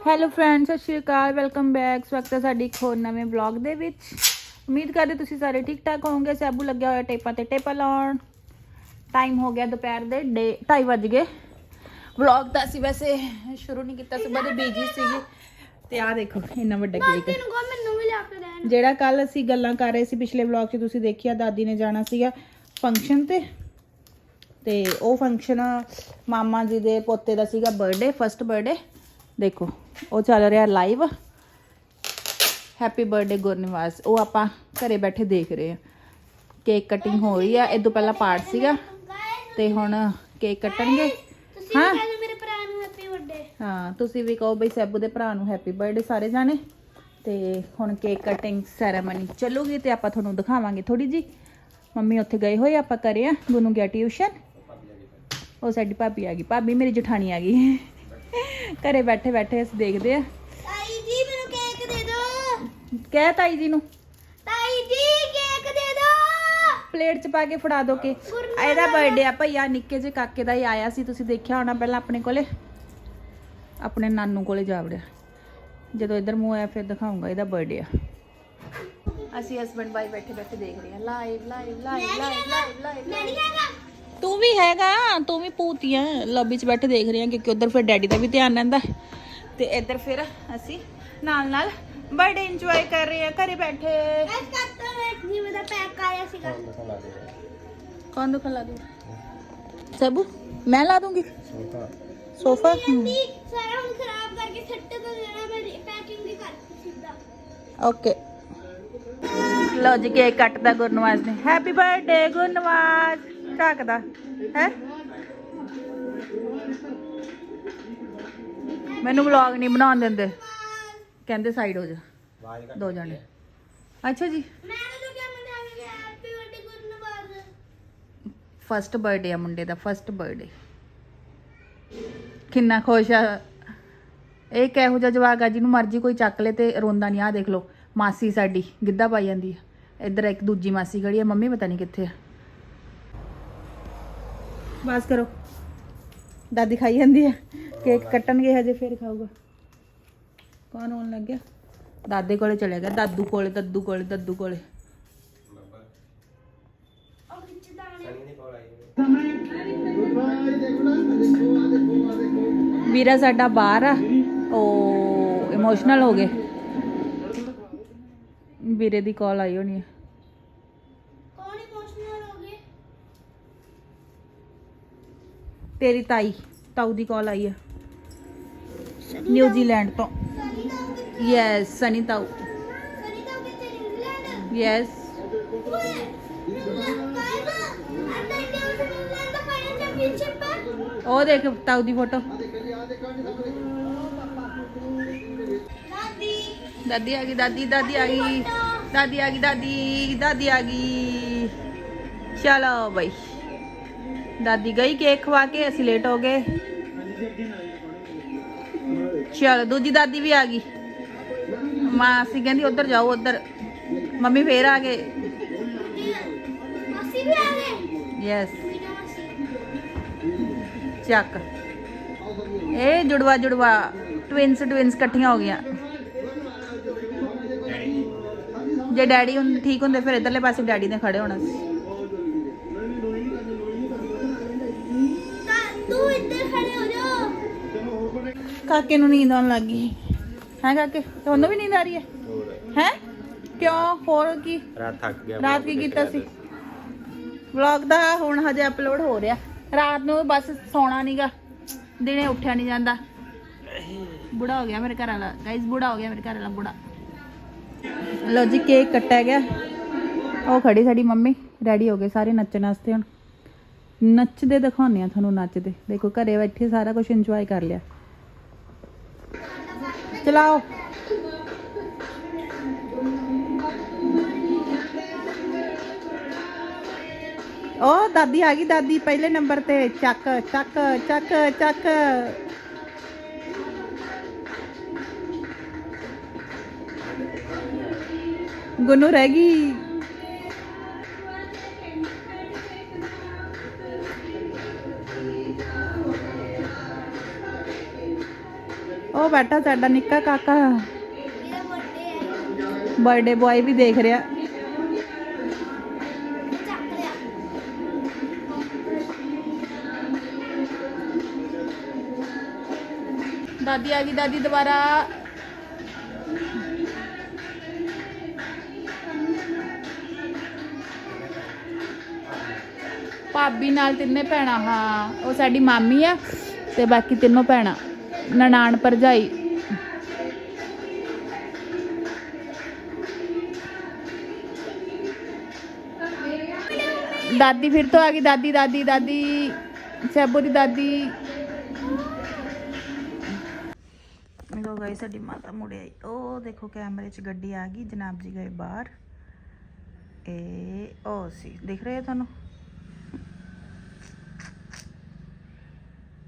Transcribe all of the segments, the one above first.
Hello friends ਸਤਿ ਸ਼੍ਰੀ ਅਕਾਲ welcome back ਸਵਾਗਤ ਹੈ ਸਾਡੀ ਇੱਕ ਹੋਰ ਨਵੇਂ ਵਲੌਗ ਦੇ ਵਿੱਚ। ਉਮੀਦ ਕਰਦੇ ਤੁਸੀਂ ਸਾਰੇ ਠੀਕ ਠਾਕ ਹੋਵੋਗੇ ਸੈਬੂ ਲੱਗਿਆ ਹੋਇਆ ਟੇਪਾਂ ਤੇ ਟੇਪਾ ਲਾਉਣ। ਟਾਈਮ ਹੋ ਗਿਆ ਦੁਪਹਿਰ ਦੇ 2:30 ਵੱਜ ਗਏ। ਵਲੌਗ ਤਾਂ ਅਸੀਂ ਵੈਸੇ ਸ਼ੁਰੂ ਨਹੀਂ ਕੀਤਾ ਸਵੇਰ ਦੇ ਬੀਜੀ ਸੀਗੇ। ਤੇ ਆਹ ਦੇਖੋ ਇੰਨਾ ਵੱਡਾ ਕੇਕ ਤੈਨੂੰ ਕੋ ਮੈਨੂੰ ਵੀ ਲਿਆ ਕੇ ਦੇਣ। ਜਿਹੜਾ ਕੱਲ ਅਸੀਂ ਗੱਲਾਂ ਕਰ ਰਹੇ ਸੀ ਪਿਛਲੇ ਵਲੌਗ 'ਚ ਤੁਸੀਂ ਦੇਖਿਆ ਦਾਦੀ ਨੇ ਜਾਣਾ ਸੀਗਾ ਫੰਕਸ਼ਨ ਤੇ। ਤੇ ਉਹ ਫੰਕਸ਼ਨ ਮਾਮਾ ਜੀ ਦੇ ਪੋਤੇ ਦਾ ਸੀਗਾ ਬਰਥਡੇ ਫਰਸਟ ਬਰਥਡੇ ਦੇਖੋ ਉਹ ਚੱਲ ਰਿਹਾ ਲਾਈਵ ਹੈਪੀ ਬਰਥਡੇ ਗੁਰਨਿਵਾਸ। ਉਹ ਆਪਾਂ ਘਰੇ ਬੈਠੇ ਦੇਖ ਰਹੇ ਆ ਕੇਕ ਕਟਿੰਗ ਹੋ ਰਹੀ ਆ। ਇਹ ਤੋਂ ਪਹਿਲਾਂ ਪਾਰਟ ਸੀਗਾ। ਤੇ ਹੁਣ ਕੇਕ ਕੱਟਣਗੇ। ਹਾਂ। ਵੀ ਕਹਿੰਦੇ ਮੇਰੇ ਭਰਾ ਨੂੰ ਹੈਪੀ ਬਰਥਡੇ ਹਾਂ ਤੁਸੀਂ ਵੀ ਕਹੋ ਬਈ ਸੈਬੂ ਦੇ ਭਰਾ ਨੂੰ ਹੈਪੀ ਬਰਥਡੇ ਸਾਰੇ ਜਾਣੇ। ਤੇ ਹੁਣ ਕੇਕ ਕਟਿੰਗ ਸੈਰੇਮਨੀ ਚੱਲੂਗੀ ਤੇ ਆਪਾਂ ਤੁਹਾਨੂੰ ਦਿਖਾਵਾਂਗੇ ਥੋੜੀ ਜੀ ਮੰਮੀ ਉੱਥੇ ਗਏ ਹੋਏ ਆਪਾਂ ਕਰੇ ਆ ਗੁੰਨੂ ਗਿਆ ਟਿਊਸ਼ਨ ਉਹ ਸਾਡੀ ਭਾਬੀ ਆ ਗਈ। ਭਾਬੀ ਮੇਰੀ ਜਠਾਣੀ ਆ ਗਈ। ਘਰੇ ਬੈਠੇ ਬੈਠੇ ਅਸੀਂ ਦੇਖਦੇ ਆ। ਤਾਈ ਜੀ ਮੈਨੂੰ ਕੇਕ ਦੇ ਦਿਓ ਕਹਿ ਤਾਈ ਜੀ ਨੂੰ। ਤਾਈ ਜੀ ਕੇਕ ਦੇ ਦਿਓ ਪਲੇਟ 'ਚ ਪਾ ਕੇ ਫੜਾ ਦੋ ਕੇ। ਇਹਦਾ ਬਰਥਡੇ ਆ ਭਈਆ ਨਿੱਕੇ ਜਿਹੇ ਕਾਕੇ ਦਾ ਹੀ ਆਇਆ ਸੀ ਤੁਸੀਂ ਦੇਖਿਆ ਹੋਣਾ ਪਹਿਲਾਂ ਆਪਣੇ ਕੋਲੇ? ਆਪਣੇ ਨਾਨੂ ਕੋਲੇ ਜਾ ਵੜਿਆ। ਜਦੋਂ ਇੱਧਰ ਮੂੰਹ ਆਇਆ ਫਿਰ ਦਿਖਾਉਂਗਾ ਇਹਦਾ ਬਰਥਡੇ ਆ। ਅਸੀਂ ਹਸਬੰਡ ਵਾਈਫ ਬੈਠੇ ਬੈਠੇ ਦੇਖ ਰਹੇ ਹਾਂ। Live live live live live live ਮੈਂ ਨਹੀਂ ਤੂੰ ਵੀ ਹੈਗਾ ਤੂੰ ਵੀ ਪੂਤੀਆਂ ਲੌਬੀ 'ਚ ਬੈਠੇ ਦੇਖ ਰਹੇ ਹਾਂ ਕਿਉਂਕਿ ਉਧਰ ਫਿਰ ਡੈਡੀ ਦਾ ਵੀ ਧਿਆਨ ਰਹਿੰਦਾ। ਤੇ ਇੱਧਰ ਫਿਰ ਅਸੀਂ ਨਾਲ ਨਾਲ ਬਰਥਡੇ ਇੰਜੋਏ ਕਰ ਰਹੇ ਹਾਂ ਘਰੇ ਬੈਠੇ। ਇਸ ਕੱਟਰ ਵਿੱਚ ਜਿਵੇਂ ਦਾ ਪੈਕ ਆਇਆ ਸੀਗਾ। ਕੌਣ ਦੁਖਣ ਲਾ ਦੂ ਸਬੂ ਮੈਂ ਲਾ ਦੂੰਗੀ। ਸੋਫਾ। ਦੀ ਸਾਰਾ ਹੁਣ ਖਰਾਬ ਕਰਕੇ ਛੱਟ ਤੋਂ ਦੇਣਾ ਮੈਂ ਪੈਕਿੰਗ ਵੀ ਕਰਤੀ ਸਿੱਧਾ। ਓਕੇ ਲਓ ਜੀ ਕੇਕ ਕੱਟਦਾ ਗੁਰਨਵਾਜ ਨੇ। Happy birthday Gurnawaz! ਢੱਕਦਾ ਹੈ? ਮੈਨੂੰ ਵਲੌਗ ਨਹੀਂ ਬਣਾਉਣ ਦਿੰਦੇ। ਕਹਿੰਦੇ ਸਾਈਡ ਹੋ ਜਾ। ਦੋ ਜਣੇ। ਅੱਛਾ ਜੀ। ਫਸਟ ਬਰਥਡੇ ਆ ਮੁੰਡੇ ਦਾ ਫਸਟ ਬਰਥਡੇ ਕਿੰਨਾ ਖੁਸ਼ ਆ। ਇਹ ਕਿਹੋ ਜਿਹਾ ਜਵਾਕ ਆ ਜਿਹਨੂੰ ਮਰਜ਼ੀ ਕੋਈ ਚੱਕ ਲੇ ਤੇ ਰੋਂਦਾ ਨਹੀਂ ਆ ਦੇਖ ਲਓ ਮਾਸੀ ਸਾਡੀ ਗਿੱਧਾ ਪਾਈ ਜਾਂਦੀ ਆ। ਇੱਧਰ ਇੱਕ ਦੂਜੀ ਮਾਸੀ ਖੜੀ ਆ ਮੰਮੀ ਪਤਾ ਨਹੀਂ ਕਿੱਥੇ ਆ। ਬਸ ਕਰੋ। ਦਾਦੀ ਖਾਈ ਜਾਂਦੀ ਹੈ। ਕੇਕ ਕੱਟਣਗੇ ਹਜੇ, ਫੇਰ ਖਾਊਗਾ। ਕੌਣ ਆਉਣ ਲੱਗ ਗਿਆ ਦਾਦੇ ਕੋਲੇ ਚਲੇ ਗਿਆ। ਦਾਦੂ ਕੋਲੇ, ਦੱਦੂ ਕੋਲੇ ਦੱਦੂ ਕੋਲੇ। ਵੀਰਾ ਸਾਡਾ ਬਾਹਰ ਆ। ਉਹ ਇਮੋਸ਼ਨਲ ਹੋ ਗਏ। ਵੀਰੇ ਦੀ ਕਾਲ ਆਈ ਹੋਣੀ ਹੈ ਕੌਣ ਇਮੋਸ਼ਨਲ ਹੋ ਗਏ ਤੇਰੀ ਤਾਈ ਤਾਊ ਦੀ ਕਾਲ ਆਈ ਹੈ ਨਿਊਜ਼ੀਲੈਂਡ ਤੋਂ ਸਨੀ ਦਾ ਕਿੱਥੇ ਯੈਸ ਸਨੀ ਤਾਊ ਸਨੀ ਦਾ ਕਿੱਥੇ ਇੰਗਲੈਂਡ ਯੈਸ ਓਏ ਕਾਇਮਾ ਅੰਦਰ ਇੰਡੀਆ ਵਿੱਚ ਇੰਗਲੈਂਡ ਦਾ ਫਾਈਨਲ ਚੈਂਪੀਅਨਸ਼ਿਪ ਹੈ ਉਹ ਦੇਖ ਤਾਊ ਦੀ ਫੋਟੋ ਦਾਦੀ ਦਾਦੀ ਆ ਗਈ ਦਾਦੀ ਦਾਦੀ ਆ ਗਈ ਦਾਦੀ ਆ ਗਈ ਦਾਦੀ ਦਾਦੀ ਆ ਗਈ ਚਲੋ ਬਈ ਦਾਦੀ ਗਈ ਕੇਕ ਖਵਾ ਕੇ ਅਸੀਂ ਲੇਟ ਹੋ ਗਏ। ਚਲੋ ਦੂਜੀ ਦਾਦੀ ਵੀ ਆ ਗਈ। ਮਾਂ ਅਸੀਂ ਕਹਿੰਦੀ ਉਧਰ ਜਾਓ ਉਧਰ। ਮੰਮੀ ਫੇਰ ਆ ਗਏ। ਮਾਸੀ ਵੀ ਆ ਗਏ? ਯੈਸ ਚੱਕ। ਇਹ ਜੁੜਵਾ ਜੁੜਵਾ। ਟਵਿੰਸ ਟਵਿੰਸ ਇਕੱਠੀਆਂ ਹੋ ਗਈਆਂ। ਜੇ ਡੈਡੀ ਹੁਣ ਠੀਕ ਹੁੰਦੇ ਫਿਰ ਇਧਰਲੇ ਪਾਸੇ ਡੈਡੀ ਨੇ ਖੜੇ ਹੋਣਾ ਸੀ। ਕਾਕੇ ਨੂੰ ਨੀਂਦ ਆਉਣ ਲੱਗ ਗਈ। ਹੈ ਕਾਕੇ ਤੁਹਾਨੂੰ ਵੀ ਨੀਂਦ ਆ ਰਹੀ ਹੈ? ਹੈ? ਕਿਉਂ? ਹੋਰ ਕੀ? ਰਾਤ ਥੱਕ ਗਿਆ ਰਾਤ ਕੀ ਕੀਤਾ ਸੀ? ਵਲੌਗ ਦਾ ਹੁਣ ਹਜੇ ਅਪਲੋਡ ਹੋ ਰਿਹਾ। ਰਾਤ ਨੂੰ ਬਸ ਸੌਣਾ ਨਹੀਂਗਾ ਦਿਨੇ ਉੱਠਿਆ ਨਹੀਂ ਜਾਂਦਾ। ਬੁੜਾ ਹੋ ਗਿਆ ਮੇਰੇ ਘਰ ਵਾਲਾ। ਗਾਇਸ ਬੁੜਾ ਹੋ ਗਿਆ ਮੇਰੇ ਘਰ ਵਾਲਾ ਬੁੜਾ। ਲਓ ਜੀ ਕੇਕ ਕੱਟਿਆ ਗਿਆ। ਉਹ ਖੜੀ ਸਾਡੀ ਮੰਮੀ। ਰੈਡੀ ਹੋ ਗਏ ਸਾਰੇ ਨੱਚਣ ਵਾਸਤੇ ਹੁਣ। ਨੱਚਦੇ ਦਿਖਾਉਂਦੇ ਆ ਤੁਹਾਨੂੰ ਨੱਚਦੇ। ਦੇਖੋ ਘਰੇ ਬੈਠੇ ਸਾਰਾ ਕੁਝ ਇੰਜੋਏ ਕਰ ਲਿਆ। ਚਲਾਓ ਉਹ ਦਾਦੀ ਆ ਗਈ, ਦਾਦੀ ਪਹਿਲੇ ਨੰਬਰ ਤੇ। ਚੱਕ ਚੱਕ ਚੱਕ ਚੱਕ। ਗੁੰਨੂ ਰਹਿ ਗਈ। ਉਹ ਬੈਠਾ ਸਾਡਾ ਨਿੱਕਾ ਕਾਕਾ। ਇਹਦਾ ਵੱਡੇ ਬਰਥਡੇ ਬॉय ਵੀ ਦੇਖ ਰਿਹਾ। ਦਾਦੀ ਆ ਗਈ, ਦਾਦੀ ਦੁਬਾਰਾ। ਭਾਬੀ ਨਾਲ ਤਿੰਨੇ ਭੈਣਾਂ, ਹਾਂ, ਉਹ ਸਾਡੀ ਮਾਮੀ ਆ ਤੇ ਬਾਕੀ ਤਿੰਨੋਂ ਭੈਣਾਂ। ਨਨਾਣ ਭਰਜਾਈ। ਦਾਦੀ ਫਿਰ ਤੋਂ ਆ ਗਈ, ਦਾਦੀ ਦਾਦੀ ਦਾਦੀ, ਸੈਬੋ ਦੀ ਦਾਦੀ। ਲੋ ਗਈ ਸਾਡੀ ਮਾਤਾ ਮੁੜੇ ਆਈ। ਉਹ ਦੇਖੋ ਕੈਮਰੇ 'ਚ ਗੱਡੀ ਆ ਗਈ, ਜਨਾਬ ਜੀ ਗਏ ਬਾਹਰ। ਇਹ ਉਹ ਸੀ, ਦਿਖ ਰਿਹਾ ਤੁਹਾਨੂੰ?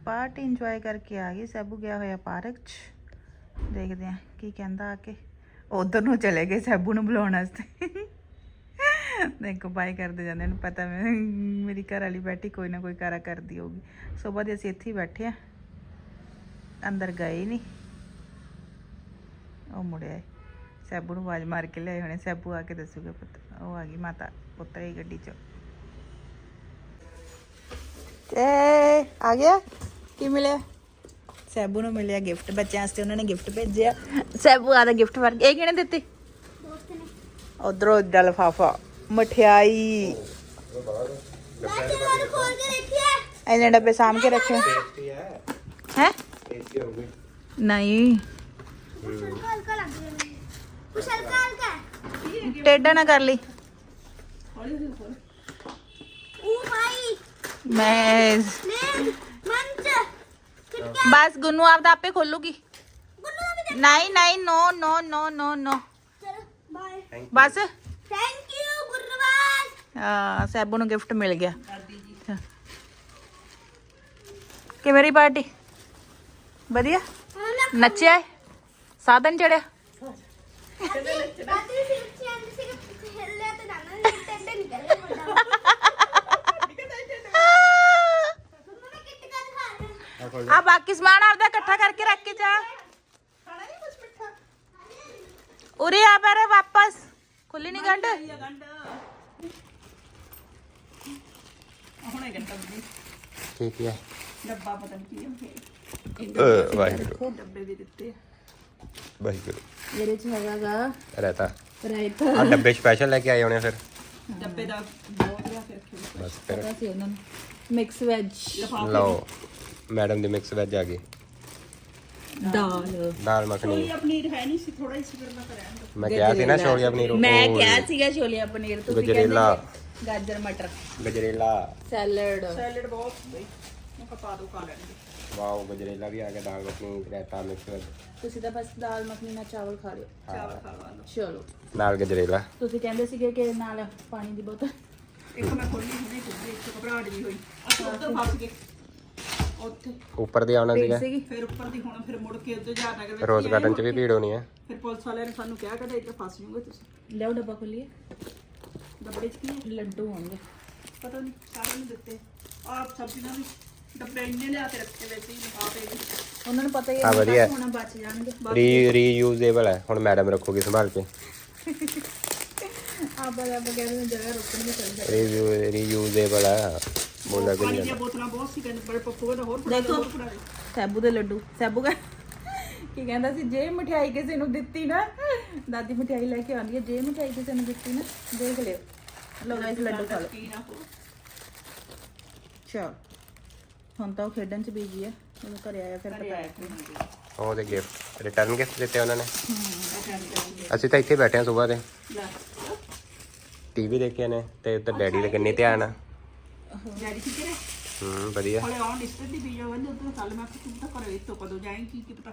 ਪਾਰਟੀ ਇੰਜੋਏ ਕਰਕੇ ਆ ਗਈ, ਸੈਬੂ ਗਿਆ ਹੋਇਆ ਪਾਰਕ 'ਚ। ਦੇਖਦੇ ਆ ਕੀ ਕਹਿੰਦਾ ਆ ਕੇ। ਉਧਰ ਨੂੰ ਚਲੇ ਗਏ ਸੈਬੂ ਨੂੰ ਬੁਲਾਉਣ ਵਾਸਤੇ। ਦੇਖੋ ਬਾਈ ਕਰਦੇ ਜਾਂਦੇ ਨੂੰ, ਪਤਾ ਮੈਂ ਮੇਰੀ ਘਰ ਵਾਲੀ ਬੈਠੀ, ਕੋਈ ਨਾ ਕੋਈ ਕਾਰਾ ਕਰਦੀ ਹੋਊਗੀ। ਸਵੇਰ ਦੇ ਅਸੀਂ ਇੱਥੇ ਹੀ ਬੈਠੇ ਆ ਅੰਦਰ ਗਏ ਨਹੀਂ। ਉਹ ਮੁੜਿਆ ਸੈਬੂ ਨੂੰ ਆਵਾਜ਼ ਮਾਰ ਕੇ ਲਿਆਏ ਹੋਣੇ। ਸੈਬੂ ਆ ਕੇ ਦੱਸੂਗਾ ਪੁੱਤ। ਉਹ ਆ ਗਈ ਮਾਤਾ, ਪੁੱਤਰ ਹੀ ਗੱਡੀ 'ਚ। ਏ ਆ ਗਿਆ? ਕੀ ਮਿਲਿਆ? ਸੈਬੂ ਨੂੰ ਮਿਲਿਆ ਗਿਫਟ ਬੱਚਿਆਂ ਵਾਸਤੇ ਉਹਨਾਂ ਨੇ ਗਿਫਟ ਭੇਜਿਆ। ਸੈਬੂ ਆਦਾ ਗਿਫਟ ਵਰ ਇਹ ਕਿਹਨੇ ਦਿੱਤੀ? ਦੋਸਤ ਨੇ ਉਧਰੋਂ ਦਾ ਲਫਾਫਾ ਮਠਿਆਈ। ਇਹਨੇ ਡੱਬੇ ਸਾਂਭ ਕੇ ਰੱਖੇ। ਹੈ। ਨਹੀਂ ਹਲਕਾ ਹਲਕਾ ਲੱਗ ਰਿਹਾ ਮੈਨੂੰ ਕੁਛ ਹਲਕਾ ਹਲਕਾ। ਟੇਡਾ ਨਾ ਕਰ ਲਈ ਉਹ ਭਾਈ ਮੈਂ ਬਸ ਗੁੰਨੂ ਆਪਦਾ ਆਪੇ ਖੋਲੂਗੀ ਗੁੱਲੂ ਦਾ ਵੀ ਦੇ ਨਹੀਂ ਨਹੀਂ no no no no no bus thank you Gurnawaz ਹਾਂ ਸੈਬੂ ਨੂੰ ਗਿਫਟ ਮਿਲ ਗਿਆ ਕਿ ਮੇਰੀ ਪਾਰਟੀ ਵਧੀਆ ਨੱਚਿਆ ਸਾਧਨ ਚੜਿਆ ਰਾਤੀ ਵੀ ਸਿਰ ਚੈਨ ਸੀ ਕਿ ਹਿੱਲਿਆ ਤੇ ਜਾਣਾ ਨਹੀਂ ਟੱਡੇ ਨਿਕਲ ਗਿਆ ਮੁੰਡਾ ਮੰਮਾ ਮੈਂ ਕਿਟਕਾ ਦਿਖਾ ਰਿਹਾ ਆ ਬਾਕੀ ਸਮਾਨ ਆਪਦਾ ਇਕੱਠਾ ਕਰਕੇ ਰੱਖ ਕੇ ਜਾ। ਉਰੇ ਆ ਪਰ ਵਾਪਸ। ਖੁੱਲੀ ਨਹੀਂ ਗੰਢ? ਠੀਕ ਹੈ ਡੱਬਾ ਪਤਾ ਨਹੀਂ ਕੀ ਅ, ਵਾਹਿਗੁਰੂ। ਡੱਬੇ ਵੀ ਦਿੱਤੇ ਵਾਹਿਗੁਰੂ। ਇਹਦੇ ਚ ਹੈਗਾਗਾ ਰਹਤਾ। ਰਾਈਟ ਆ ਡੱਬੇ ਸਪੈਸ਼ਲ ਲੈ ਕੇ ਆਏ ਹੋਣੇ ਫਿਰ। ਡੱਬੇ ਦਾ ਬਹੁਤ ਰਿਹਾ ਫਿਰ। ਬਸ ਫਿਰ। ਪਤਾ ਸੀ ਉਹਨਾਂ ਨੂੰ। ਮਿਕਸ ਵੈਜ ਲਓ। ਮੈਡਮ ਦੀ ਮਿਕਸ ਵੈਜ ਆ ਗਈ ਦਾਲ। ਦਾਲ ਮੱਖਣੀ। ਪਨੀਰ ਹੈ ਨਹੀਂ ਸੀ ਥੋੜਾ ਹੀ ਸੀ ਫਿਰ ਮੈਂ ਕਰਿਆ ਮੈਂ ਕਿਹਾ ਸੀ ਨਾ ਛੋਲੀਆ ਪਨੀਰ ਮੈਂ ਉਹ ਕਿਹਾ ਸੀਗਾ ਛੋਲੀਆ ਪਨੀਰ ਤੁਸੀਂ ਗਜਰੇਲਾ। ਕਹਿੰਦੇ ਗਾਜਰ ਮਟਰ। ਗਜਰੇਲਾ। ਸੈਲਡ। ਸੈਲਡ ਬਹੁਤ ਬਈ। ਮੈਂ ਕਿਹਾ ਪਾ ਦੋ ਖਾ ਲੈਣਗੇ। ਵਾਓ ਗਜਰੇਲਾ ਵੀ ਆ ਗਿਆ ਦਾਲ ਮੱਖਣੀ ਰਾਇਤਾ ਮਿਕਸ ਵੈਜ। ਤੁਸੀਂ ਤਾਂ ਬਸ ਦਾਲ ਮੱਖਣੀ ਨਾਲ ਚਾਵਲ ਖਾ ਲਿਓ। ਚਾਵਲ ਖਾ ਲਓ। ਚਲੋ। ਨਾਲ ਗਜਰੇਲਾ। ਤੁਸੀਂ ਕਹਿੰਦੇ ਸੀਗੇ ਕਿ ਨਾਲ ਪਾਣੀ ਦੀ ਬੋਤਲ। ਇੱਕ ਮੈਂ ਖੋਲੀ ਹੁਣੇ ਖੁੱਲੀ ਇੱਕ ਘਬਰਾਹਟ ਜੀ ਹੋਈ। ਅਸੀਂ ਉੱਧਰ ਫਸ ਗਏ। ਉੱਥੇ। ਉੱਪਰ ਦੀ ਆਉਣਾ ਸੀਗਾ। ਸੀਗੀ ਫਿਰ ਉੱਪਰ ਦੀ ਹੁਣ ਫਿਰ ਮੁੜ ਕੇ ਉੱਧਰ ਜਾ ਨਗਰ ਰੋਜ਼ ਗਾਰਡਨ 'ਚ ਵੀ ਭੀੜ ਹੋਣੀ ਹੈ ਫਿਰ ਪੁਲਿਸ ਵਾਲਿਆਂ ਨੇ ਸਾਨੂੰ ਕਿਹਾ ਕਹਿੰਦੇ ਇੱਥੇ ਫਸ ਜੂਗੇ ਤੁਸੀਂ। ਲਿਆਓ ਡੱਬਾ ਖੋਲੀਏ। ਡੱਬੇ 'ਚ ਕੀ ਹੈ ਲੱਡੂ ਹੋਣਗੇ ਪਤਾ ਨਹੀਂ ਸਾਰਿਆਂ ਨੂੰ ਦਿੱਤੇ। ਆਪ ਸਬਜ਼ੀਆਂ ਵੀ ਡੱਬੇ ਇੰਨੇ ਲਿਆ ਕੇ ਰੱਖੇ ਵੈਸੇ ਹੀ ਆਪੇ ਵੀ। ਉਹਨਾਂ ਨੂੰ ਪਤਾ ਹੀ ਹਾਂ, ਵਧੀਆ। ਹੁਣ ਬਚ ਜਾਣਗੇ। ਰੀ ਰੀਯੂਜ਼ੇਬਲ ਹੈ ਹੁਣ ਮੈਡਮ ਰੱਖੂਗੀ ਸੰਭਾਲ ਕੇ। ਆਪਾਂ ਦਾ ਆਪਾਂ ਕਹਿੰਦੇ ਨੇ ਜਗ੍ਹਾ ਰੋਕਣ ਦੀ ਚੱਲ ਰੀ ਰੀਯੂਜ਼ੇਬਲ ਹੈ ਬੋਲਾ ਕਿ ਪਾਣੀ ਨਹੀਂ ਦੀਆਂ ਬੋਤਲਾਂ ਬਹੁਤ ਸੀ ਕਹਿੰਦੇ ਬੜੇ ਪੱਪੂ ਕਹਿੰਦਾ ਹੋਰ ਫੜਾ ਦੇ ਹੋਰ ਫੜਾ ਦੇ। ਸੈਬੂ ਦੇ ਲੱਡੂ ਸੈਬੂ ਕਹ ਕੀ ਕਹਿੰਦਾ ਸੀ ਜੇ ਮਠਿਆਈ ਕਿਸੇ ਨੂੰ ਦਿੱਤੀ ਨਾ ਦਾਦੀ ਮਠਿਆਈ ਲੈ ਕੇ ਆਉਂਦੀ ਹੈ ਜੇ ਮਠਿਆਈ ਕਿਸੇ ਨੂੰ ਦਿੱਤੀ ਨਾ ਦੇਖ ਲਿਓ। ਲੋ ਗਾਇਸ ਲੱਡੂ ਖਾ ਲਓ। ਕੀ ਨਾ ਹੋ। ਚਲ ਹੁਣ ਤਾਂ ਉਹ ਖੇਡਣ ਚ ਬੀਜੀ ਹੈ ਜਦੋਂ ਘਰੇ ਆਇਆ ਫਿਰ ਪਤਾ ਹੈ ਉਹਦੇ ਗਿਫਟ ਰਿਟਰਨ ਗਿਫਟ ਦਿੱਤੇ ਉਹਨਾਂ ਨੇ। ਅਸੀਂ ਤਾਂ ਇੱਥੇ ਬੈਠੇ ਆ ਸਵੇਰ ਦੇ। ਲੈ। ਟੀਵੀ ਦੇਖੇ ਨੇ ਤੇ ਉੱਧਰ ਡੈਡੀ ਦੇ ਕਿੰਨੀ ਧਿਆਨ ਆ। ਡੈਡੀ ਕਿੱਥੇ ਨੇ? ਹੂੰ ਵਧੀਆ। ਹਲੇ ਆਉਣ ਲਿਸਟ ਦੀ ਵੀਡੀਓ ਕਹਿੰਦੇ ਉਧਰ ਕੱਲ ਮੈਂ ਕਿਹਾ ਤੂੰ ਤਾਂ ਘਰੇ ਤੋਂ ਕਦੋਂ ਜਾਏਂ ਕੀ ਕੀ ਪਤਾ।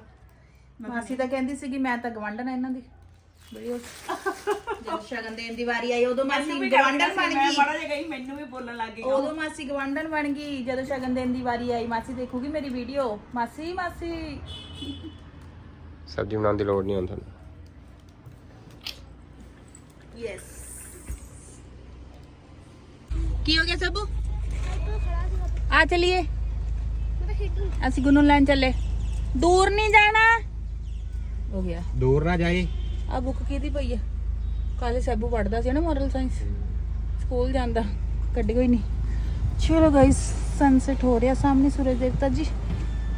ਮਾਸੀ ਤਾਂ ਕਹਿੰਦੀ ਸੀਗੀ ਮੈਂ ਤਾਂ ਗਵੰਡਨ ਆ ਇਹਨਾਂ ਦੀ। ਵੀਡੀਓ ਜਦ ਸ਼ਗਨ ਦੇਣ ਦੀ ਵਾਰੀ ਆਈ ਉਦੋਂ ਮਾਸੀ ਗਵੰਡਨ ਬਣ ਮੈਂ ਗਈ। ਬੜਾ ਜਿਹਾ ਗਈ ਮੈਨੂੰ ਵੀ ਬੋਲਣ ਲੱਗ ਗਈ। ਉਦੋਂ ਮਾਸੀ ਗਵੰਡਨ ਬਣ ਗਈ ਜਦੋਂ ਸ਼ਗਨ ਦੇਣ ਦੀ ਵਾਰੀ ਆਈ ਮਾਸੀ ਦੇਖੂਗੀ ਮੇਰੀ ਵੀਡੀਓ ਮਾਸੀ ਮਾਸੀ। ਸਬਜ਼ੀ ਬਣਾਉਣ ਦੀ ਲੋੜ ਨਹੀਂ ਹੁਣ ਤੁਹਾਨੂੰ। ਯੈਸ ਕੀ ਹੋ ਗਿਆ ਸਭੂ ਆ ਚਲਿਏ। ਅਸੀਂ ਗੁੰਨੂ ਲੈਣ ਚੱਲੇ। ਦੂਰ ਨਹੀਂ ਜਾਣਾ। ਹੋ ਗਿਆ। ਦੂਰ ਨਾ ਜਾਈ। ਆ ਬੁੱਕ ਕਿਹਦੀ ਪਈ ਆ? ਕੱਲ ਸੈਬੂ ਪੜਦਾ ਸੀ ਨਾ ਮੋਰਲ ਸਾਇੰਸ ਸਕੂਲ ਜਾਂਦਾ ਕੱਢੀ ਕੋਈ ਨਹੀਂ। ਚਲੋ ਗਾਇਸ ਸਨਸੈਟ ਹੋ ਰਿਹਾ ਸਾਹਮਣੇ ਸੂਰਜ ਦੇਵਤਾ ਜੀ।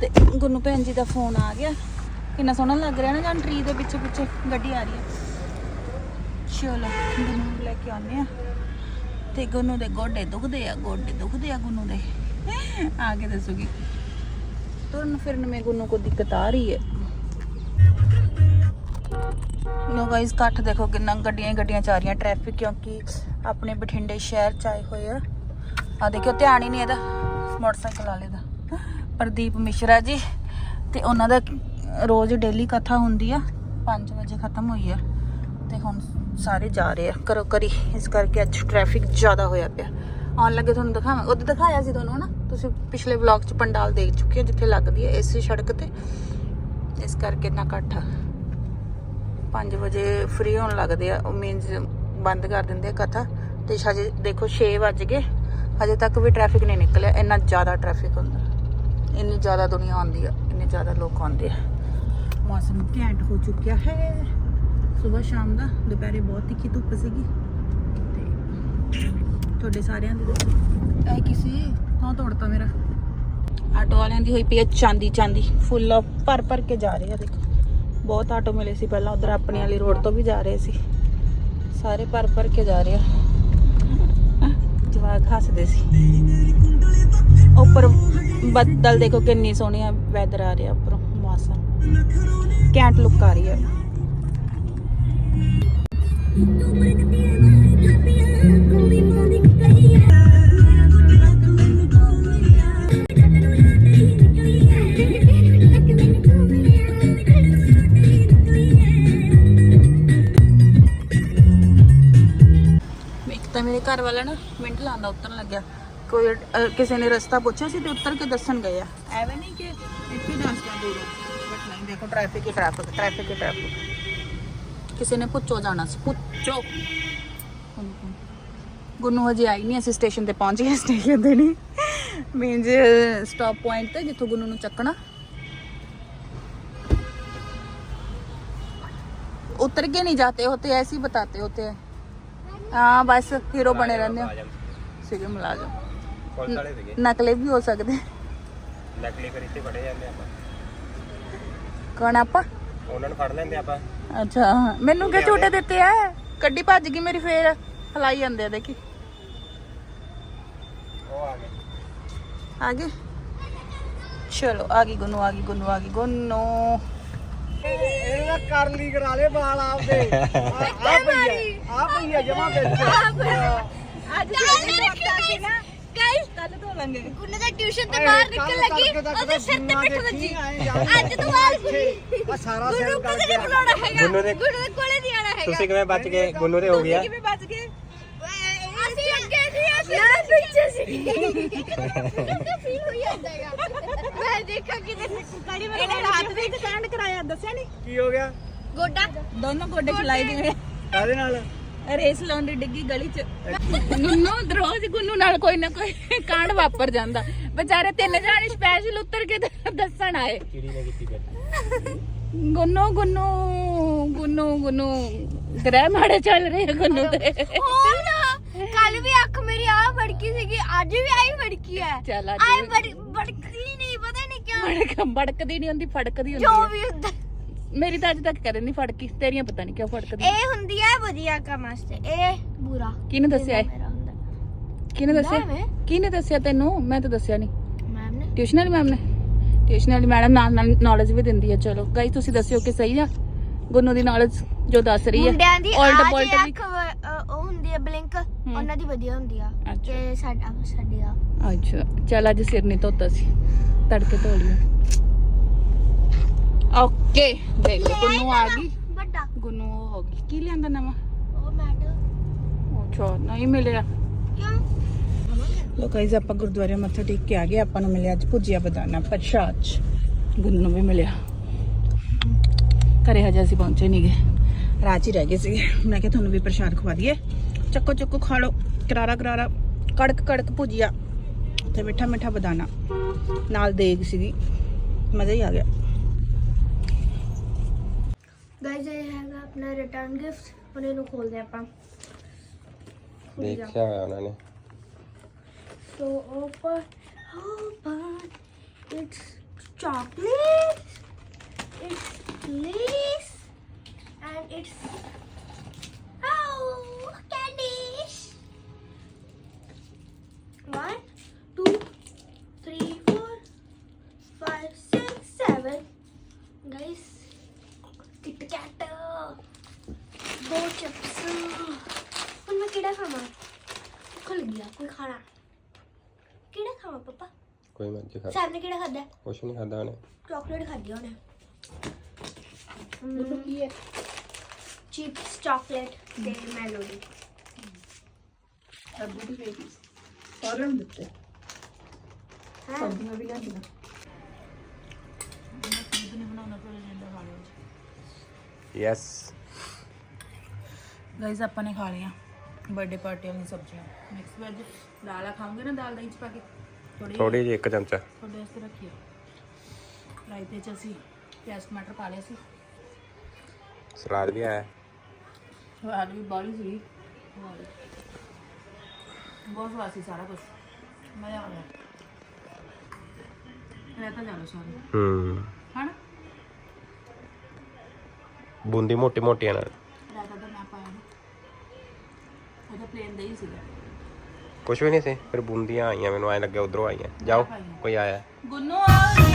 ਤੇ ਗੁੰਨੂ ਭੈਣ ਜੀ ਦਾ ਫੋਨ ਆ ਗਿਆ। ਕਿੰਨਾ ਸੋਹਣਾ ਲੱਗ ਰਿਹਾ ਨਾ ਜਾਂ ਟਰੀ ਦੇ ਪਿੱਛੇ ਪਿੱਛੇ ਗੱਡੀ ਆ ਰਹੀ ਹੈ ਚਲੋ ਗੁੰਨੂ ਲੈ ਕੇ ਆਉਂਦੇ ਆ। ਤੇ ਗੁੰਨੂ ਦੇ ਗੋਡੇ ਦੁਖਦੇ ਆ ਗੋਡੇ ਦੁਖਦੇ ਆ ਗੁੰਨੂ ਦੇ। ਆ ਕੇ ਦੱਸੂਗੀ। ਤੁਰਨ ਫਿਰਨ ਮੇ ਗੁੰਨੂ ਕੋ ਦਿੱਕਤ ਆ ਰਹੀ ਹੈ। ਲੋ ਗਾਇਸ ਇਕੱਠ ਦੇਖੋ ਕਿੰਨਾ ਗੱਡੀਆਂ ਗੱਡੀਆਂ ਚ ਰਹੀਆਂ ਟ੍ਰੈਫਿਕ ਕਿਉਂਕਿ ਆਪਣੇ ਬਠਿੰਡੇ ਸ਼ਹਿਰ ਚ ਆਏ ਹੋਏ ਆ। ਆ ਦੇਖਿਓ ਧਿਆਨ ਹੀ ਨਹੀਂ ਇਹਦਾ ਮੋਟਰਸਾਈਕਲ ਵਾਲੇ ਦਾ। ਪ੍ਰਦੀਪ ਮਿਸ਼ਰਾ ਜੀ ਤੇ ਉਹਨਾਂ ਦਾ ਰੋਜ਼ ਡੇਲੀ ਕਥਾ ਹੁੰਦੀ ਆ 5 ਵਜੇ ਖਤਮ ਹੋਈ ਆ। ਤੇ ਹੁਣ ਸਾਰੇ ਜਾ ਰਹੇ ਆ ਕਰੋ ਕਰੀ ਇਸ ਕਰਕੇ ਅੱਜ ਟ੍ਰੈਫਿਕ ਜ਼ਿਆਦਾ ਹੋਇਆ ਪਿਆ। ਆਉਣ ਲੱਗੇ ਤੁਹਾਨੂੰ ਦਿਖਾਵਾਂ ਉਹਦੇ ਦਿਖਾਇਆ ਸੀ ਤੁਹਾਨੂੰ ਨਾ ਤੁਸੀਂ ਪਿਛਲੇ ਵਲੌਗ ਚ ਪੰਡਾਲ ਦੇਖ ਚੁੱਕੇ ਹੋ, ਜਿੱਥੇ ਲੱਗਦੀ ਹੈ ਇਸ ਸੜਕ ਤੇ। ਇਸ ਕਰਕੇ ਨਾ ਇਕੱਠ ਆ। 5 ਵਜੇ ਫ੍ਰੀ ਹੋਣ ਲੱਗਦੇ ਆ, ਉਹ ਮੀਨਸ ਬੰਦ ਕਰ ਦਿੰਦੇ ਆ ਕਥਾ। ਤੇ ਹਜੇ ਦੇਖੋ 6 ਵੱਜ ਗਏ। ਹਜੇ ਤੱਕ ਵੀ ਟ੍ਰੈਫਿਕ ਨਹੀਂ ਨਿਕਲਿਆ, ਇੰਨਾ ਜ਼ਿਆਦਾ ਟ੍ਰੈਫਿਕ ਹੁੰਦਾ। ਇੰਨੀ ਜ਼ਿਆਦਾ ਦੁਨੀਆ ਆਉਂਦੀ ਆ, ਇੰਨੇ ਜ਼ਿਆਦਾ ਲੋਕ ਆਉਂਦੇ ਆ। ਮੌਸਮ ਘੈਂਟ ਹੋ ਚੁੱਕਿਆ ਹੈ। ਸਵੇਰ ਸ਼ਾਮ ਦਾ, ਦੁਪਹਿਰੇ ਬਹੁਤ ਤਿੱਖੀ ਧੁੱਪ ਸੀਗੀ। ਤੇ ਤੁਹਾਡੇ ਸਾਰਿਆਂ ਦੀ ਦੱਸੋ ਇਹ ਕਿਸੇ ਹਾਂ ਤੋੜਤਾ ਮੇਰਾ। ਆਟੋ ਵਾਲਿਆਂ ਦੀ ਹੋਈ ਪਈ ਹੈ ਚਾਂਦੀ ਚਾਂਦੀ। ਫੁੱਲ ਭਰ ਭਰ ਕੇ ਜਾ ਰਹੇ ਆ, ਦੇਖੋ। ਬਹੁਤ ਆਟੋ ਮਿਲੇ ਸੀ ਪਹਿਲਾਂ, ਉਧਰ ਆਪਣੀ ਵਾਲੀ ਰੋਡ ਤੋਂ ਵੀ ਜਾ ਰਹੇ ਸੀ। ਸਾਰੇ ਭਰ ਭਰ ਕੇ ਜਾ ਰਹੇ ਆ। ਜਵਾਕ ਹੱਸਦੇ ਸੀ। ਉੱਪਰ ਬੱਦਲ ਦੇਖੋ ਕਿੰਨੀ ਸੋਹਣੀ ਵੈਦਰ ਆ ਰਿਹਾ ਉੱਪਰੋਂ ਮੌਸਮ। ਕੈਂਟ ਲੁੱਕ ਆ ਰਹੀ ਹੈ ਘਰ ਵਾਲਾ ਨਾ ਮਿੰਟ ਲਾਉਂਦਾ ਉਤਰਨ ਲੱਗਿਆ। ਕੋਈ ਕਿਸੇ ਨੇ ਰਸਤਾ ਪੁੱਛਿਆ ਸੀ ਤੇ ਉੱਤਰ ਕੇ ਦੱਸਣ ਗਏ ਆ। ਐਵੇਂ ਨਹੀਂ ਕਿ ਇੱਥੇ ਦੱਸਦਾ ਦੂਰੋਂ। ਬਟ ਨਹੀਂ, ਦੇਖੋ ਟ੍ਰੈਫਿਕ ਹੀ ਟ੍ਰੈਫਿਕ ਟ੍ਰੈਫਿਕ ਹੀ ਟ੍ਰੈਫਿਕ ਕਿਸੇ ਨੇ ਪੁੱਛੋ ਜਾਣਾ ਸੀ ਪੁੱਛੋ ਗੁੰਨੂ ਹਜੇ ਆਈ ਨਹੀਂ ਅਸੀਂ ਸਟੇਸ਼ਨ ਤੇ ਪਹੁੰਚ ਗਏ ਸਟੇਸ਼ਨ ਤੇ ਨਹੀਂ ਮੀਨਸ ਸਟਾਪ ਪੁਆਇੰਟ ਤੇ ਜਿੱਥੋਂ ਗੁੰਨੂ ਨੂੰ ਚੱਕਣਾ उतर के नहीं जाते होते ऐसे ही बताते होते हैं हाँ बस हीरो बने रहने हो सीधे मुलाजम ਪੁਲਿਸ ਵਾਲੇ ਸੀਗੇ नकले भी हो सकते हैं। ਨਕਲੀ ਫਿਰ ਇੱਥੇ ਫੜੇ ਜਾਂਦੇ ਆਪਾਂ कौन आपा ਉਹਨਾਂ ਨੂੰ ਫੜ ਲੈਂਦੇ ਆਪਾਂ ਅੱਛਾ ਮੈਨੂੰ ਕਿ ਝੂਟੇ ਦਿੱਤੇ ਆ। ਕੱਢੀ ਭੱਜ ਗਈ ਮੇਰੀ ਫੇਰ। ਹਲਾਈ ਜਾਂਦੇ ਆ ਦੇਖੀ। ਉਹ ਆ ਗਏ। ਆ ਗਏ? ਚਲੋ ਆ ਗਈ ਗੁੰਨੂ ਆ ਗਈ ਗੁੰਨੂ ਆ ਗਈ ਗੁੰਨੂ। ਇਹਦਾ ਕਰ ਕਰਾ ਲੈ ਵਾਲ ਆਪਦੇ। ਆ ਪਈ ਆ ਪਈ ਆ ਜਮਾ ਵਿੱਚ। ਅੱਜ ਮੇਰੇ ਕੋਲ ਚੱਲਾਂਗੇ ਗੁੰਨ ਦਾ ਟਿਊਸ਼ਨ ਤੇ ਬਾਹਰ ਨਿਕਲ ਲੱਗੀ। ਉਹਦੇ ਸਿਰ ਤੇ ਪਿੱਠ ਵੱਜੀ ਅੱਜ ਤੋਂ ਬਾਅਦ ਆ ਸਾਰਾ ਸਿਰ ਗੁਰੂ ਕਦੇ ਨਹੀਂ ਬੁਲਾਉਣਾ ਹੈਗਾ। ਗੁੰਨੂ ਦੇ- ਗੁਰੂ ਦੇ ਕੋਲੇ ਨਹੀਂ ਆਣਾ ਹੈਗਾ। ਤੁਸੀਂ ਕਿਵੇਂ ਬਚ ਗਏ? ਗੁੰਨੂ ਤੇ ਹੋ ਗਿਆ। ਤੁਸੀਂ ਕਿਵੇਂ ਬਚ ਗਏ? ਅਸੀਂ ਅੱਗੇ ਸੀ ਅਸੀਂ ਨਾ ਪਿੱਛੇ ਸੀ। ਫੀਲ ਹੋਈ ਜਾਂਦਾ ਹੈਗਾ। ਮੈਂ ਦੇਖਾਂ ਕਿਤੇ ਗਾੜੀ ਮੇਰੇ ਨਾਲ ਹੱਥ ਵੀ ਸਟੈਂਡ ਕਰਾਇਆ ਦੱਸਿਆ ਨਹੀਂ ਕੀ ਹੋ ਗਿਆ? ਗੋਡਾ ਦੋਨੋਂ ਗੋਡੇ ਖਿਲਾਈ ਦੇ। ਕਾਦੇ ਨਾਲ? ਰੇਸ ਲਾਉਣ ਦੀ ਡਿੱਗੀ ਗਲੀ ਚ। ਗੁੰਨੂ ਰੋਜ਼ ਗੁੰਨੂ ਨਾਲ ਕੋਈ ਨਾ ਕੋਈ ਕਾਂਡ ਵਾਪਰ ਜਾਂਦਾ। ਵਿਚਾਰੇ ਤਿੰਨ ਜਾਣੇ ਸਪੈਸ਼ਲ ਉੱਤਰ ਕੇ ਦੱਸਣ ਆਏ। ਨੇ ਕੀਤੀ ਗੁੰਨੂ ਗੁੰਨੂ ਗੁੰਨੂ ਗੁੰਨੂ। ਗ੍ਰਹਿ ਮਾੜੇ ਚੱਲ ਰਹੇ ਆ ਗੁੰਨੂ ਦੇ। ਹੋਰ ਕੱਲ ਵੀ ਅੱਖ ਮੇਰੀ ਆ ਫੜਕੀ ਸੀਗੀ ਅੱਜ ਵੀ ਆਈ ਫੜਕੀ ਹੈ। ਚੱਲ ਅੱਜ ਆਈ ਵੀ- ਬੜ- ਫੜਕਦੀ ਨਹੀਂ ਪਤਾ ਨਹੀਂ ਕਿਉਂ। ਬੜਕਦੀ ਨਹੀਂ ਹੁੰਦੀ ਫੜਕਦੀ ਜੋ ਹੁੰਦੀ ਵੀ ਹੁੰਦਾ। ਮੇਰੀ ਤਾਂ ਅੱਜ ਤੱਕ ਕਦੇ ਨਹੀਂ ਫੜਕੀ ਤੇਰੀਆਂ ਪਤਾ ਨਹੀਂ ਕਿਉਂ ਫੜਕਦੀ। ਇਹ ਹੁੰਦੀ ਹੈ ਵਧੀਆ ਕੰਮ ਵਾਸਤੇ ਇਹ ਬੁਰਾ। ਕਿਹਨੇ ਦੱਸਿਆ ਇਹ? ਮੇਰਾ ਹੁੰਦਾ। ਕਿਹਨੇ ਦੱਸਿਆ? ਮੈਂ? ਕਿਹਨੇ ਦੱਸਿਆ ਤੈਨੂੰ? ਮੈਂ ਤਾਂ ਦੱਸਿਆ ਨਹੀਂ। ਮੈਮ ਨੇ? ਟਿਊਸ਼ਨ ਵਾਲੀ ਮੈਮ ਨੇ? ਟਿਊਸ਼ਨ ਵਾਲੀ ਮੈਡਮ ਨਾਲ ਨਾਲ ਨੌਲੇਜ ਵੀ ਦਿੰਦੀ ਹੈ ਚਲੋ। ਗਾਈਸ ਤੁਸੀਂ ਦੱਸਿਓ ਕਿ ਸਹੀ ਆ? ਗੁੰਨੂ ਦੀ ਨੌਲੇਜ ਜੋ ਦੱਸ ਰਹੀ ਹੈ ਮੁੰਡਿਆਂ ਦੀ Alt ਆ Bolt ਜੇ ਵੀ ਅੱਖ ਵ- ਅ, ਉਹ ਹੁੰਦੀ ਹੈ। ਬਲਿੰਕ ਉਹਨਾਂ ਦੀ ਵਧੀਆ ਹੁੰਦੀ ਆ ਅੱਛਾ। ਕਿ ਸਾਡਾ ਸਾਡੀ ਆ। ਅੱਛਾ। ਚੱਲ ਅੱਜ ਸਿਰ ਨਹੀਂ ਧੋਤਾ ਸੀ। ਤੜਕੇ ਧੋ ਲਿਆ ਓਕੇ ਦੇਖ ਲਓ ਗੁੰਨੂ ਆ ਗਈ। ਵੱਡਾ। ਗੁੰਨੂ ਉਹ ਹੋ ਗਈ। ਕੀ ਲਿਆਂਦਾ ਨਵਾਂ? ਉਹ ਮੈਟਰ ਅੱਛਾ ਨਹੀਂ ਮਿਲਿਆ। ਕਿਉਂ? ਲੋ ਗਾਈਜ਼ ਆਪਾਂ ਗੁਰਦੁਆਰੇ ਮੱਥਾ ਟੇਕ ਕੇ ਆ ਗਏ। ਆਪਾਂ ਨੂੰ ਮਿਲਿਆ ਅੱਜ ਭੁਜੀਆ ਬਦਾਨਾ ਪ੍ਰਸ਼ਾਦ ਗੁੰਨੂ ਨੂੰ ਵੀ ਮਿਲਿਆ। ਘਰੇ ਹਜੇ ਅਸੀਂ ਪਹੁੰਚੇ ਨਹੀਂ ਗਏ ਰਾਤ ਹੀ ਰਹਿ ਗਏ ਸੀ ਮੈਂ ਕਿਹਾ ਤੁਹਾਨੂੰ ਵੀ ਪ੍ਰਸ਼ਾਦ ਖਵਾ ਦਈਏ। ਚੱਕੋ ਚੱਕੋ ਖਾ ਲਓ। ਕਰਾਰਾ ਕਰਾਰਾ। ਕੜਕ ਕੜਕ ਭੁਜੀਆ। ਤੇ ਮਿੱਠਾ ਮਿੱਠਾ ਬਦਾਨਾ। ਨਾਲ ਦੇਗ ਸੀਗੀ। ਮਜ਼ਾ ਹੀ ਆ ਗਿਆ ਗਾਇਜ਼ ਇਹ ਹੈਗਾ ਆਪਣਾ ਰਿਟਰਨ ਗਿਫਟ ਹੁਣ ਇਹਨੂੰ ਖੋਲਦੇ ਆਪਾਂ ਖੁੱਲ ਜਾ। ਦੇਖਿਆ ਹੋਇਆ ਉਹਨਾਂ ਨੇ So open, open. It's chocolate. It's lace, and it's oh candies. One, two, three, four, five, six, seven. Guys, Kit Kat. ਦੋ chips. ਹੁਣ ਮੈਂ ਕਿਹੜਾ ਖਾਵਾਂ ਖੁੱਲ ਗਿਆ ਕੋਈ ਖਾਣਾ ਕਿਹੜਾ ਖਾਵਾਂ ਪਾਪਾ ਕੋਈ ਮਰਜ਼ੀ ਖਾ ਸਰ ਨੇ ਕਿਹੜਾ ਖਾਦਾ ਕੁਛ ਨਹੀਂ ਖਾਦਾ ਉਹਨੇ। ਚਾਕਲੇਟ ਖਾਦੀ ਉਹਨੇ। ਦੇਖੋ ਕੀ ਹੈ? ਚਿਪਸ ਚਾਕਲੇਟ ਤੇ ਮੈਲੋਡੀ। ਅੱਬੂ ਦੀ ਬੇਬੀ ਸਾਰਿਆਂ ਨੂੰ ਦਿੱਤੇ। ਹਾਂ? ਸਬਜ਼ੀਆਂ ਵੀ ਲਿਆਂਦੀਆਂ। ਯੈਸ ਗਾਇਸ ਆਪਾਂ ਨੇ ਖਾ ਲਿਆ ਬਰਥਡੇ ਪਾਰਟੀ ਵਾਲੀ ਸਬਜ਼ੀਆਂ। ਮਿਕਸ ਵੈਜ ਦਾਲ ਆ ਖਾਓਗੇ ਨਾ ਦਾਲ ਦਹੀਂ ਚ ਪਾ ਕੇ? ਥੋੜੀ ਜਿਹੀ ਇੱਕ ਚਮਚਾ। ਤੁਹਾਡੇ ਵਾਸਤੇ ਰੱਖੀ ਆ ਰਾਇਤੇ ਚ ਅਸੀਂ ਪਿਆਜ਼ ਟਮਾਟਰ ਪਾ ਲਿਆ ਸੀ। ਸਲਾਦ ਵੀ ਆਇਆ। ਸਵਾਦ ਵੀ ਬਾਲੀ ਸੀ ਬਹੁਤ ਸਵਾਦ ਸੀ ਸਾਰਾ ਕੁਝ ਮਜ਼ਾ ਆ ਗਿਆ। ਇਹ ਤਾਂ ਜਾਣਾ ਸਾਰੇ ਹੂੰ। ਹਨਾ? ਬੂੰਦੀ ਮੋਟੀ ਮੋਟੀਆਂ ਨਾਲ। ਰਾਤਾ ਤਾਂ ਮੈਂ ਪਾਇਆ ਨਾ। ਉਹਦਾ ਪਲੇਨ ਦਹੀਂ ਸੀਗਾ। ਕੁਛ ਵੀ ਨਹੀਂ ਸੀ ਫਿਰ ਬੂੰਦੀਆਂ ਆਈਆਂ ਮੈਨੂੰ ਐ ਲੱਗਿਆ ਉਧਰੋਂ ਆਈਆਂ। ਜਾਓ ਕੋਈ ਆਇਆ। ਗੁੰਨੂ ਆ।